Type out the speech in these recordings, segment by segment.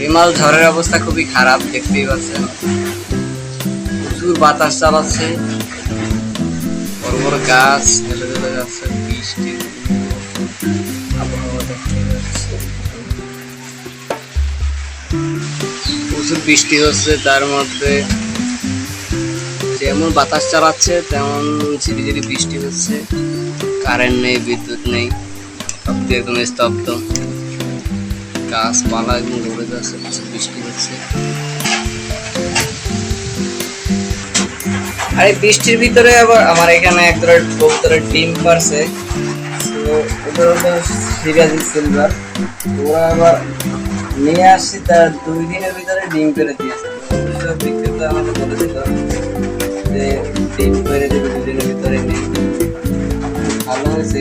Remal ঝড়ের অবস্থা খুবই খারাপ, দেখতেই পাচ্ছেন। প্রচুর বাতাস চালাচ্ছে। বড় বড় গাছ, হেলে হেলে যাচ্ছে, বৃষ্টি। প্রচুর বৃষ্টি হচ্ছে তার মধ্যে। যেমন বাতাস চালাচ্ছে, তেমন ঝিরি ঝিরি বৃষ্টি হচ্ছে। কারেন্ট নেই, বিদ্যুৎ নেই, সব একদম স্তব্ধ। গাছপালা একদম ঘুরে যাচ্ছে বৃষ্টি হচ্ছে। আর এই বৃষ্টির ভিতরে আবার আমার এখানে এক ধরনের কবুতরের ডিম পারছে। ওদের হলো সিরাজি সিলভার ওরা আবার নিয়ে আসছি, তার দুই দিনের ভিতরে ডিম পেরে দিয়েছে বিক্রেতা আমাকে বলেছিল যে ডিম পেরে দেবে দুদিনের ভিতরে ডিম ভালো হয়েছে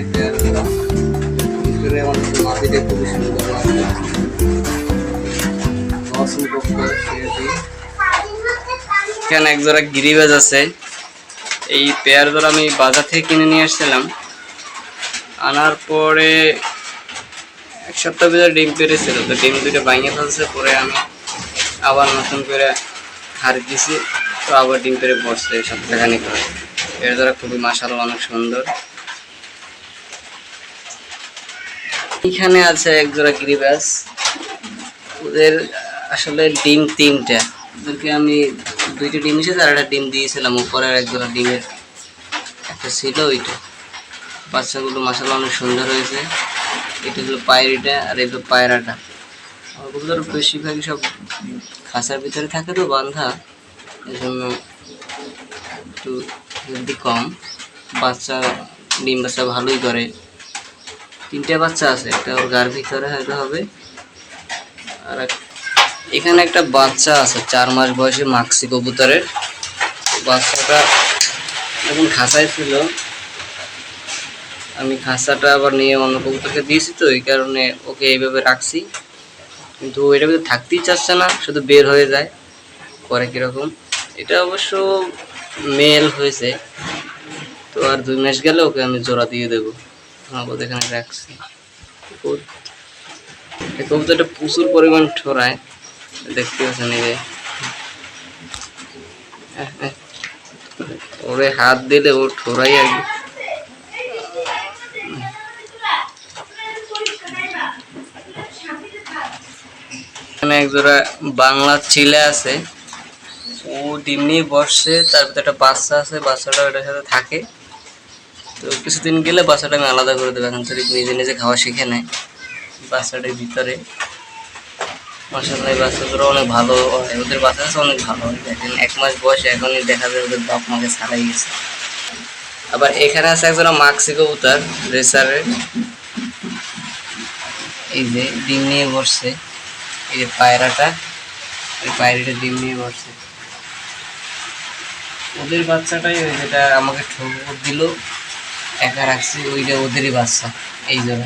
ভিতরে অনেক মাটিতে খুবই সুন্দর লাগছে। এখানে এক জোড়া গিরিবাজ আছে। এই পেয়ার জোড়া আমি বাজার থেকে কিনে নিয়ে আসছিলাম। আনার পরে এক সপ্তাহ ভিতরে ডিম পেরেছিল, তো ডিম দুটো ভাঙিয়ে ফেলছে, পরে আমি আবার নতুন করে হার দিছি, তো আবার ডিম পেরে বসছে সপ্তাহখানি করে এর দ্বারা খুবই মাসাল অনেক সুন্দর। এখানে আছে এক জোড়া গিরিবাস ওদের আসলে ডিম তিনটা। ওদেরকে আমি দুইটা ডিম এসেছে আর একটা ডিম দিয়েছিলাম। উপরের এক জোড়া ডিমের একটা ছিল ওইটা। বাচ্চাগুলো মাসাল্লাহ অনেক সুন্দর হয়েছে। এটা হলো পায়রিটা আর এগুলো পায়রাটা। ওগুলোর বেশিরভাগই সব খাঁচার ভিতরে থাকে তো, বান্ধা। এই জন্য একটু হেলদি কম। বাচ্চা, ডিম বাচ্চা ভালোই করে তিনটে বাচ্চা আছে, একটা ওর গার ভিতরে হয়তো হবে। আর এখানে একটা বাচ্চা আছে, চার মাস বয়সে মাক্সি কবুতরের। বাচ্চাটা যখন খাঁচায় ছিল, আমি খাঁচাটা আবার নিয়ে অন্য কবুতরকে দিয়েছি তো এই কারণে ওকে এইভাবে রাখছি। কিন্তু এটা ভিতরে থাকতেই চাচ্ছে না, শুধু বের হয়ে যায় করে কীরকম। এটা অবশ্য মেল হয়েছে, তো আর দুই মাস গেলে ওকে আমি জোড়া দিয়ে দেবো। আমাকে এখানে রাখছি। কবুতরটা প্রচুর পরিমাণ ঠোরায় দেখতে পাচ্ছেন এই। ওরে হাত দিলে ও ঠোরাই আর এখানে এক জোড়া বাংলা ছিলে আছে। ও ডিম নিয়ে বসছে তার ভিতরে একটা বাচ্চা আছে বাচ্চাটা ওটার সাথে থাকে। তো কিছুদিন গেলে বাচ্চাটা আমি আলাদা করে দেবো। এখন থেকে নিজে নিজে খাওয়া শিখে নেয়। বাচ্চাটার ভিতরে। মাসাল্লাহ বাচ্চাগুলো অনেক ভালো হয়। ওদের বাচ্চা কাছে অনেক ভালো হয়। দেখেন, এক মাস বয়সে এখনই দেখা যায় ওদের বাপ মাকে ছাড়াই গেছে। আবার এখানে আছে একজন মাক্সি কবুতর, রেসারের। এই যে ডিম নিয়ে বসছে। এই যে পায়রাটা, এই পায়রাটা ডিম নিয়ে বসছে। ওদের বাচ্চাটাই ওই যেটা আমাকে ঠোকর দিল। একা রাখছি ওইটা ওদেরই বাচ্চা এই জন্য।